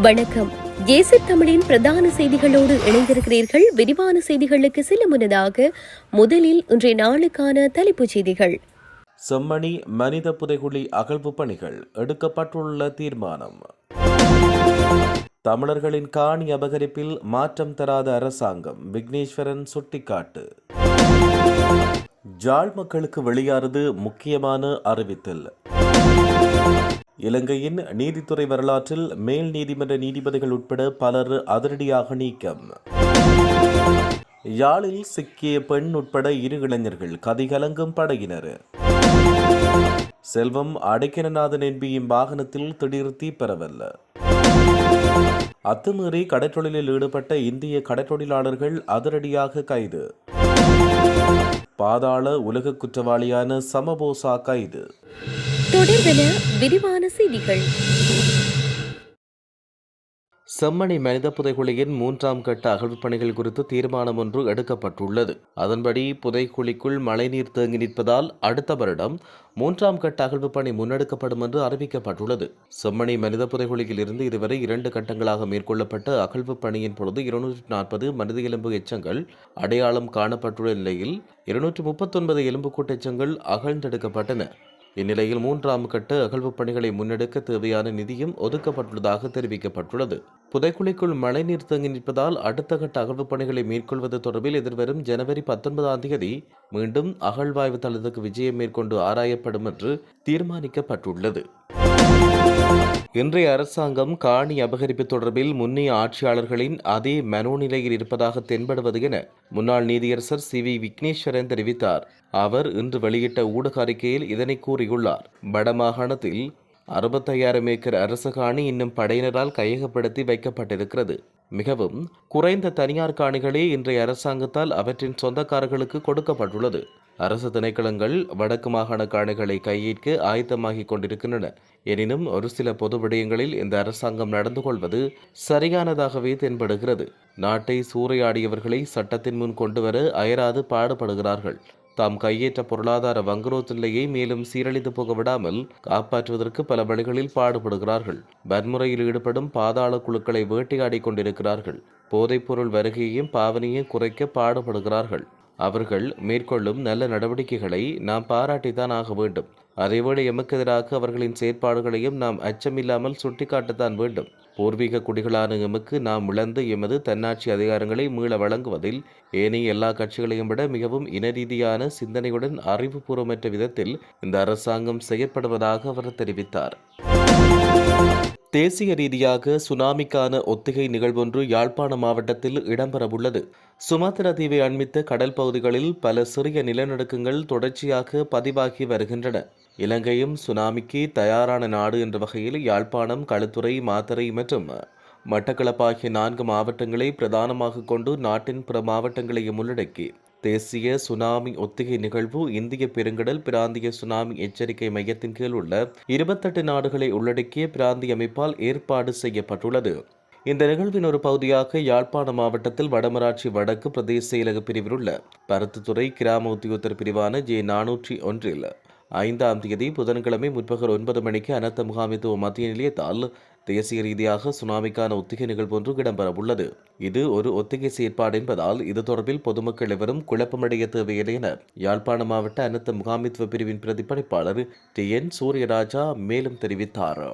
வணக்கம். ஏசி தமிழின் பிரதான செய்திகளோடு இணைந்திருக்கிறீர்கள். விரிவான செய்திகளுக்கு செல்ல முன்னதாக முதலில் இன்றைய நாளுக்கான தலைப்புச் செய்திகள். செம்மணி மனித புதைகுழி அகழ்வு பணிகள் எடுக்கப்பட்டுள்ள தீர்மானம். தமிழர்களின் காணி அபகரிப்பில் மாற்றம் தராத அரசாங்கம் விக்னேஸ்வரன் சுட்டிக்காட்டு. ஜாழ் மக்களுக்கு வெளியானது முக்கியமான அறிவித்தல். இலங்கையின் நீதித்துறை வரலாற்றில் மேல் நீதிமன்ற நீதிபதிகள் உட்பட பலர் அதிரடியாக நீக்கம். யாழில் சிக்கிய பெண் உட்பட இரு இளைஞர்கள் கதிகலங்கும் படையினர். செல்வம் அடைக்கலநாதன் என்பியும் வாகனத்தில் திடீர் தீப்பரவல் அத்துமீறி கடற்றொழிலில் ஈடுபட்ட இந்திய கடற்றொழிலாளர்கள் அதிரடியாக கைது. பாதாள உலக குற்றவாளியான சமபோசா கைது. தொடர்பென விரிவான செய்திகள். செம்மணி மனித புதைகுழியின் மூன்றாம் கட்ட அகழ்வுப் பணிகள் குறித்து தீர்மானம் ஒன்று எடுக்கப்பட்டுள்ளது. அதன்படி புதைக்குழிக்குள் மழைநீர் தேங்கி நிற்பதால் அடுத்த வருடம் மூன்றாம் கட்ட அகழ்வுப் பணி முன்னெடுக்கப்படும் என்று அறிவிக்கப்பட்டுள்ளது. செம்மணி மனித புதைகுழியில் இருந்து இதுவரை இரண்டு கட்டங்களாக மேற்கொள்ளப்பட்ட அகழ்வுப் பணியின் பொழுது இருநூற்றி நாற்பது மனித எலும்பு எச்சங்கள் அடையாளம் காணப்பட்டுள்ள நிலையில் இருநூற்றி முப்பத்தொன்பது எலும்புக்கூட்டு எச்சங்கள் அகழ்ந்தெடுக்கப்பட்டன. இந்நிலையில் மூன்றாம் கட்ட அகழ்வுப் பணிகளை முன்னெடுக்க தேவையான நிதியும் ஒதுக்கப்பட்டுள்ளதாக தெரிவிக்கப்பட்டுள்ளது. புதைக்குழிக்குள் மழைநீர் தேங்கி நிற்பதால் அடுத்த கட்ட அகழ்வுப் பணிகளை மேற்கொள்வது தொடர்பில் எதிர்வரும் ஜனவரி பத்தொன்பதாம் தேதி மீண்டும் அகழ்வாய்வு தளத்துக்கு விஜயம் மேற்கொண்டு ஆராயப்படும் என்று தீர்மானிக்கப்பட்டுள்ளது. இன்றைய அரசாங்கம் காணி அபகரிப்பு தொடர்பில் முன்னைய ஆட்சியாளர்களின் அதே மனோநிலையில் இருப்பதாக தென்படுவது என முன்னாள் நீதியரசர் சி வி விக்னேஸ்வரன் தெரிவித்தார். அவர் இன்று வெளியிட்ட ஊடக அறிக்கையில் இதனை கூறியுள்ளார். வடமாகாணத்தில் அறுபத்தையாயிரம் ஏக்கர் அரச காணி இன்னும் படையினரால் கையகப்படுத்தி வைக்கப்பட்டிருக்கிறது. மிகவும் குறைந்த தனியார் காணிகளே இன்றைய அரசாங்கத்தால் அவற்றின் சொந்தக்காரர்களுக்கு கொடுக்கப்பட்டுள்ளது. அரசு திணைக்களங்கள் வடக்கு மாகாண காணிகளை கையேற்க ஆயத்தமாகிக் கொண்டிருக்கின்றன. எனினும் ஒரு சில பொது விடயங்களில் இந்த அரசாங்கம் நடந்து கொள்வது சரியானதாகவே தென்படுகிறது. நாட்டை சூறையாடியவர்களை சட்டத்தின் முன் கொண்டுவர அயராது பாடுபடுகிறார்கள். தாம் கையேற்ற பொருளாதார வங்குரோத் நிலையை மேலும் சீரழிந்து போக விடாமல் காப்பாற்றுவதற்கு பல வழிகளில் பாடுபடுகிறார்கள். வன்முறையில் ஈடுபடும் பாதாள குழுக்களை வேட்டையாடிக் கொண்டிருக்கிறார்கள். போதைப்பொருள் வருகையையும் பாவனையும் குறைக்க பாடுபடுகிறார்கள். அவர்கள் மேற்கொள்ளும் நல்ல நடவடிக்கைகளை நாம் பாராட்டித்தான் ஆக வேண்டும். அதேவேளை எமக்கு எதிராக அவர்களின் செயற்பாடுகளையும் நாம் அச்சமில்லாமல் சுட்டிக்காட்டத்தான் வேண்டும். பூர்வீக குடிகளான எமக்கு நாம் இழந்து எமது தன்னாட்சி அதிகாரங்களை மீள வழங்குவதில் ஏனைய எல்லா கட்சிகளையும் விட மிகவும் இனரீதியான சிந்தனையுடன் அறிவுபூர்வமற்ற விதத்தில் இந்த அரசாங்கம் செயற்படுவதாக அவர் தெரிவித்தார். தேசிய ரீதியாக சுனாமிக்கான ஒத்திகை நிகழ்வொன்று யாழ்ப்பாண மாவட்டத்தில் இடம்பெறவுள்ளது. சுமத்ரா தீவை அண்மித்த கடல் பகுதிகளில் பல சிறிய நிலநடுக்கங்கள் தொடர்ச்சியாக பதிவாகி வருகின்றன. இலங்கையும் சுனாமிக்கு தயாரான நாடு என்ற வகையில் யாழ்ப்பாணம் களுத்துறை மாத்தறை மற்றும் மட்டக்களப்பு ஆகிய நான்கு மாவட்டங்களை பிரதானமாக கொண்டு நாட்டின் பிற மாவட்டங்களையும் உள்ளடக்கி தேசிய சுனாமி ஒத்திகை நிகழ்வு இந்திய பெருங்கடல் பிராந்திய சுனாமி எச்சரிக்கை மையத்தின் கீழ் உள்ள இருபத்தெட்டு நாடுகளை உள்ளடக்கிய பிராந்திய அமைப்பால் ஏற்பாடு செய்யப்பட்டுள்ளது. இந்த நிகழ்வின் ஒரு பகுதியாக யாழ்ப்பாண மாவட்டத்தில் வடமராட்சி வடக்கு பிரதேச செயலக பிரிவில் உள்ள பருத்துத்துறை கிராம உத்தியோகத்தர் பிரிவான ஜே நானூற்றி ஒன்றில் ஐந்தாம் தேதி புதன்கிழமை முற்பகல் ஒன்பது மணிக்கு அனர்த்த முகாமித்துவ மத்திய நிலையத்தால் தேசிய ரீதியாக சுனாமிக்கான ஒத்திகை நிகழ்வு ஒன்று இடம்பெறவுள்ளது. இது ஒரு ஒத்திகை செயற்பாடு என்பதால் இது தொடர்பில் பொதுமக்கள் எவரும் குழப்பமடைய தேவையில்லை என யாழ்ப்பாண மாவட்ட அனர்த்த முகாமித்துவ பிரிவின் பிரதிபலிப்பாளர் டி. என். சூரியராஜா மேலும் தெரிவித்தார்.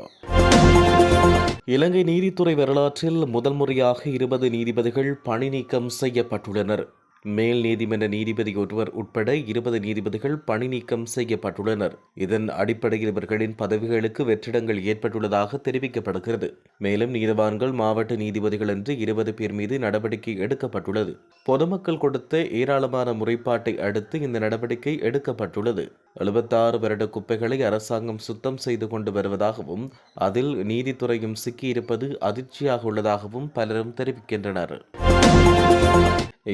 இலங்கை நீதித்துறை வரலாற்றில் முதல் முறையாக இருபது நீதிபதிகள் பணி நீக்கம் செய்யப்பட்டுள்ளனர். மேல் நீதிமன்ற நீதிபதி ஒருவர் உட்பட இருபது நீதிபதிகள் பணி நீக்கம் செய்யப்பட்டுள்ளனர். இதன் அடிப்படையில் இவர்களின் பதவிகளுக்கு வெற்றிடங்கள் ஏற்பட்டுள்ளதாக தெரிவிக்கப்படுகிறது. மேலும் நீதிவான்கள் மாவட்ட நீதிபதிகள் என்று இருபது பேர் மீது நடவடிக்கை எடுக்கப்பட்டுள்ளது. பொதுமக்கள் கொடுத்த ஏராளமான முறைப்பாட்டை அடுத்து இந்த நடவடிக்கை எடுக்கப்பட்டுள்ளது. எழுபத்தாறு வருட குப்பைகளை அரசாங்கம் சுத்தம் செய்து கொண்டு வருவதாகவும் அதில் நீதித்துறையும் சிக்கியிருப்பது அதிர்ச்சியாக உள்ளதாகவும் பலரும் தெரிவிக்கின்றனர்.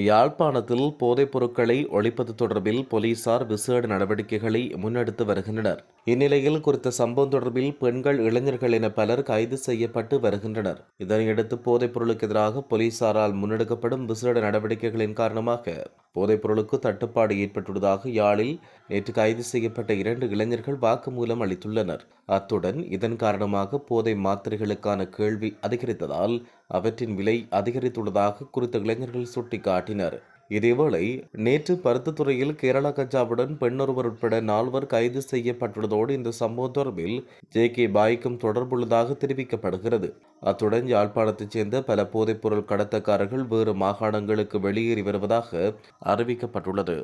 யாழ்ப்பாணத்தில் போதைப் பொருட்களை ஒழிப்பது தொடர்பில் போலீசார் விசேட நடவடிக்கைகளை முன்னெடுத்து வருகின்றனர். இந்நிலையில் குறித்த சம்பவம் தொடர்பில் பெண்கள் இளைஞர்கள் என பலர் கைது செய்யப்பட்டு வருகின்றனர். இதனையடுத்து போதைப் பொருளுக்கு எதிராக போலீசாரால் முன்னெடுக்கப்படும் விசேட நடவடிக்கைகளின் காரணமாக போதைப்பொருளுக்கு தட்டுப்பாடு ஏற்பட்டுள்ளதாக யாழில் நேற்று கைது செய்யப்பட்ட இரண்டு இளைஞர்கள் வாக்குமூலம் அளித்துள்ளனர். அத்துடன் இதன் காரணமாக போதை மாத்திரைகளுக்கான கேள்வி அதிகரித்ததால் அவற்றின் விலை அதிகரித்துள்ளதாக குறித்த இளைஞர்கள் சுட்டிக்காட்டினர். இதேவேளை நேற்று பருத்தித்துறையில் கேரளா கஞ்சாவுடன் பெண்ணொருவர் உட்பட நால்வர் கைது செய்யப்பட்டுள்ளதோடு இந்த சம்பவம் தொடர்பில் ஜே கே பாய்க்கும் தொடர்புள்ளதாக தெரிவிக்கப்படுகிறது. அத்துடன் யாழ்ப்பாணத்தைச் சேர்ந்த பல போதைப்பொருள் கடத்தக்காரர்கள் வேறு மாகாணங்களுக்கு வெளியேறி வருவதாக அறிவிக்கப்பட்டுள்ளது.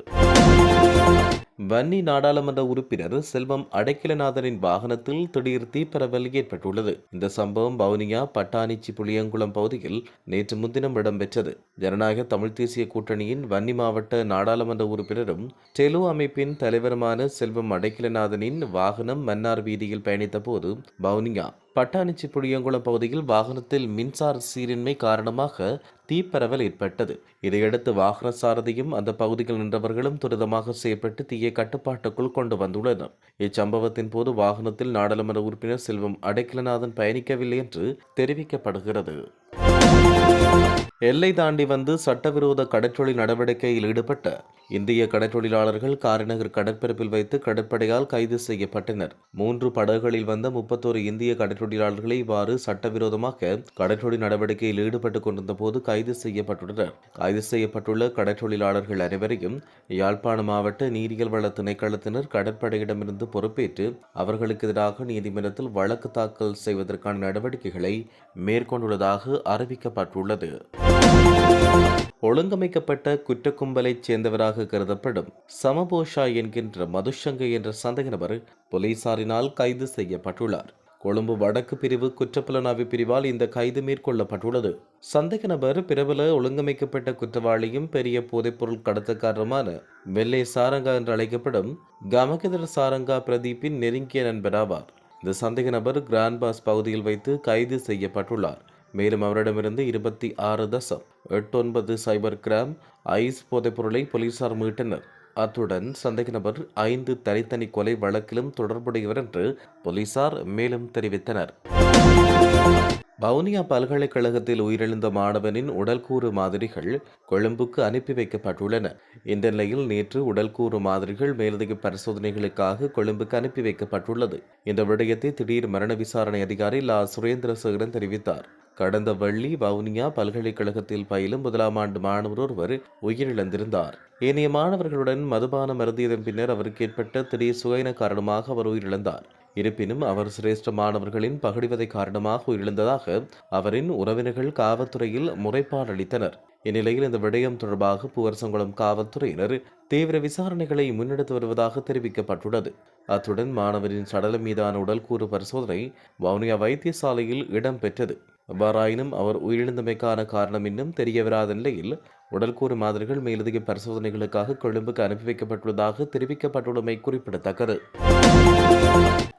வன்னி நாடாளுமன்ற உறுப்பினர் செல்வம் அடைக்கலநாதனின் வாகனத்தில் திடீர் தீப்பரவல் ஏற்பட்டுள்ளது. இந்த சம்பவம் வவுனியா பட்டாணிச்சி புளியங்குளம் பகுதியில் நேற்று முன்தினம் இடம்பெற்றது. ஜனநாயக தமிழ் தேசிய கூட்டணியின் வன்னி மாவட்ட நாடாளுமன்ற உறுப்பினரும் டெலு அமைப்பின் தலைவருமான செல்வம் அடைக்கலநாதனின் வாகனம் மன்னார் வீதியில் பயணித்த போது வவுனியா பட்டாணிச்சி புளியங்குளம் பகுதியில் வாகனத்தில் மின்சார சீரின்மை காரணமாக தீப்பரவல் ஏற்பட்டது. இதையடுத்து வாகன சாரதியும் அந்த பகுதியில் நின்றவர்களும் துரிதமாக செய்யப்பட்டு தீயை கட்டுப்பாட்டுக்குள் கொண்டு வந்துள்ளனர். இச்சம்பவத்தின் போது வாகனத்தில் நாடாளுமன்ற உறுப்பினர் செல்வம் அடைக்கலநாதன் பயணிக்கவில்லை என்று தெரிவிக்கப்படுகிறது. எல்லை தாண்டி வந்து சட்டவிரோத கடற்றொழில் நடவடிக்கையில் ஈடுபட்ட இந்திய கடற்றொழிலாளர்கள் காரிநகர் கடற்பரப்பில் வைத்து கடற்படையால் கைது செய்யப்பட்டனர். மூன்று படகுகளில் வந்த முப்பத்தோரு இந்திய கடற்றொழிலாளர்களை இவ்வாறு சட்டவிரோதமாக கடற்றொழில் நடவடிக்கையில் ஈடுபட்டுக் கொண்டிருந்த போது கைது செய்யப்பட்டுள்ளனர். கைது செய்யப்பட்டுள்ள கடற்றொழிலாளர்கள் அனைவரையும் யாழ்ப்பாண மாவட்ட நீரியல் வள திணைக்களத்தினர் கடற்படையிடமிருந்து பொறுப்பேற்று அவர்களுக்கு எதிராக நீதிமன்றத்தில் வழக்கு தாக்கல் செய்வதற்கான நடவடிக்கைகளை மேற்கொண்டுள்ளதாக அறிவிக்கப்பட்டுள்ளது. ஒழுங்கமைக்கப்பட்ட குற்ற கும்பலைச் சேர்ந்தவராக கருதப்படும் சமபோஷா என்கின்ற மதுஷங்க என்ற சந்தேக நபர் போலீசாரினால் கைது செய்யப்பட்டுள்ளார். கொழும்பு வடக்கு பிரிவு குற்றப்புலனாய்வு பிரிவால் இந்த கைது மேற்கொள்ளப்பட்டுள்ளது. சந்தேக நபர் பிரபல ஒழுங்கமைக்கப்பட்ட குற்றவாளியும் பெரிய போதைப்பொருள் கடத்தக்காரருமான வெள்ளை சாரங்கா என்று அழைக்கப்படும் கமகதர் சாரங்கா பிரதீப்பின் நெருங்கிய நண்பராவார். இந்த சந்தேக நபர் கிராண்ட் பாஸ் பகுதியில் வைத்து கைது செய்யப்பட்டுள்ளார். மேலும் அவரிடமிருந்து இருபத்தி ஆறு தசம் எட்டு ஒன்பது சைபர் கிராம் ஐஸ் போதைப்பொருளை போலீசார் மீட்டனர். அத்துடன் சந்தேக நபர் ஐந்து தனித்தனி கொலை வழக்கிலும் தொடர்புடையவர் என்று போலீசார் மேலும் தெரிவித்தனர். வவுனியா பல்கலைக்கழகத்தில் உயிரிழந்த மாணவனின் உடல்கூறு மாதிரிகள் கொழும்புக்கு அனுப்பி வைக்கப்பட்டுள்ளன. இந்த நிலையில் நேற்று உடல்கூறு மாதிரிகள் மேலதிக பரிசோதனைகளுக்காக கொழும்புக்கு அனுப்பி வைக்கப்பட்டுள்ளது. இந்த விடயத்தை திடீர் மரண விசாரணை அதிகாரி லா. சுரேந்திரசேகரன் தெரிவித்தார். கடந்த வெள்ளி வவுனியா பல்கலைக்கழகத்தில் பயிலும் முதலாம் ஆண்டு மாணவர் ஒருவர் உயிரிழந்திருந்தார். ஏனைய மாணவர்களுடன் மதுபானம் அருந்தியதன் பின்னர் அவருக்கு ஏற்பட்ட திடீர் சுகைன காரணமாக அவர் உயிரிழந்தார். இருப்பினும் அவர் சிரேஷ்ட மாணவர்களின் பகடிவதை காரணமாக உயிரிழந்ததாக அவரின் உறவினர்கள் காவல்துறையில் முறைப்பாடு அளித்தனர். இந்நிலையில் இந்த விடயம் தொடர்பாக புவர்சங்குளம் காவல்துறையினர் தீவிர விசாரணைகளை முன்னெடுத்து வருவதாக தெரிவிக்கப்பட்டுள்ளது. அத்துடன் மாணவரின் சடலம் மீதான உடல்கூறு பரிசோதனை வவுனியா வைத்தியசாலையில் இடம்பெற்றது. எவ்வாறாயினும் அவர் உயிரிழந்தமைக்கான காரணம் இன்னும் தெரியவராத நிலையில் உடல்கூறு மாதிரிகள் மேலதிக பரிசோதனைகளுக்காக கொழும்புக்கு அனுப்பி வைக்கப்பட்டுள்ளதாக தெரிவிக்கப்பட்டுள்ளமை குறிப்பிடத்தக்கது.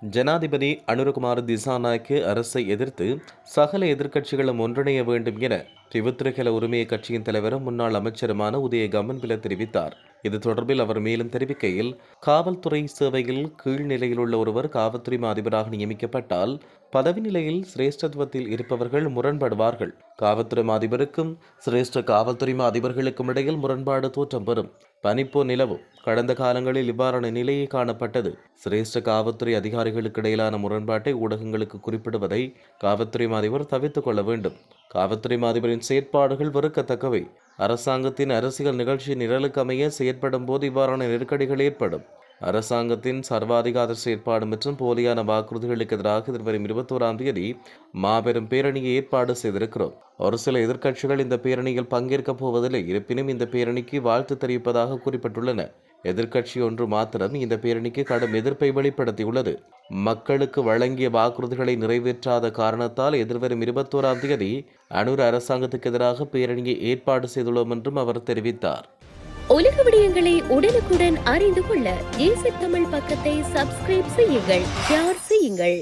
ஜனாதிபதி அனுரகுமார் திசாநாய்க்கு அரசை எதிர்த்து சகல எதிர்க்கட்சிகளும் ஒன்றிணைய வேண்டும் என திவுத்திரகல உரிமையை கட்சியின் தலைவரும் முன்னாள் அமைச்சருமான உதய கமன்பில தெரிவித்தார். இது தொடர்பில் அவர் மேலும் தெரிவிக்கையில் காவல்துறை சேவையில் கீழ்நிலையில் உள்ள ஒருவர் காவல்துறை அதிபராக நியமிக்கப்பட்டால் பதவி நிலையில் சிரேஷ்டத்துவத்தில் இருப்பவர்கள் முரண்படுவார்கள். காவல்துறை அதிபருக்கும் சிரேஷ்ட காவல்துறை அதிபர்களுக்கும் இடையில் முரண்பாடு தோற்றம் பெறும். பனிப்போ நிலவும். கடந்த காலங்களில் இவ்வாறான நிலையே காணப்பட்டது. சிரேஷ்ட காவல்துறை அதிகாரிகளுக்கு இடையிலான முரண்பாட்டை ஊடகங்களுக்கு குறிப்பிடுவதை காவல்துறை அதிபர் தவித்துக் கொள்ள வேண்டும். காவல்துறை மாதிபரின் செயற்பாடுகள் வெறுக்கத்தக்கவை. அரசாங்கத்தின் அரசியல் நிகழ்ச்சி நிரலுக்கமைய செயற்படும் போது இவ்வாறான நெருக்கடிகள் ஏற்படும். அரசாங்கத்தின் சர்வாதிகார செயற்பாடு மற்றும் போலியான வாக்குறுதிகளுக்கு எதிராக எதிர்வரும் இருபத்தோராம் தேதி மாபெரும் பேரணியை ஏற்பாடு செய்திருக்கிறோம். ஒரு சில எதிர்க்கட்சிகள் இந்த பேரணியில் பங்கேற்கப் போவதில்லை. இருப்பினும் இந்த பேரணிக்கு வாழ்த்து தெரிவிப்பதாக குறிப்பிட்டுள்ளன. எதிர்க்கட்சி ஒன்று மாத்திரம் இந்த பேரணிக்கு கடும் எதிர்ப்பை வெளிப்படுத்தியுள்ளது. மக்களுக்கு வழங்கிய வாக்குறுதிகளை நிறைவேற்றாத காரணத்தால் எதிர்வரும் இருபத்தோராம் தேதி அனூர் அரசாங்கத்துக்கு எதிராக பேரணியை ஏற்பாடு செய்துள்ளோம் என்றும் அவர் தெரிவித்தார். உலக விடயங்களை உடனுக்குடன் அறிந்து கொள்ள ஏசி தமிழ் பக்கத்தை சப்ஸ்கிரைப் செய்யுங்கள் ஷேர் செய்யுங்கள்.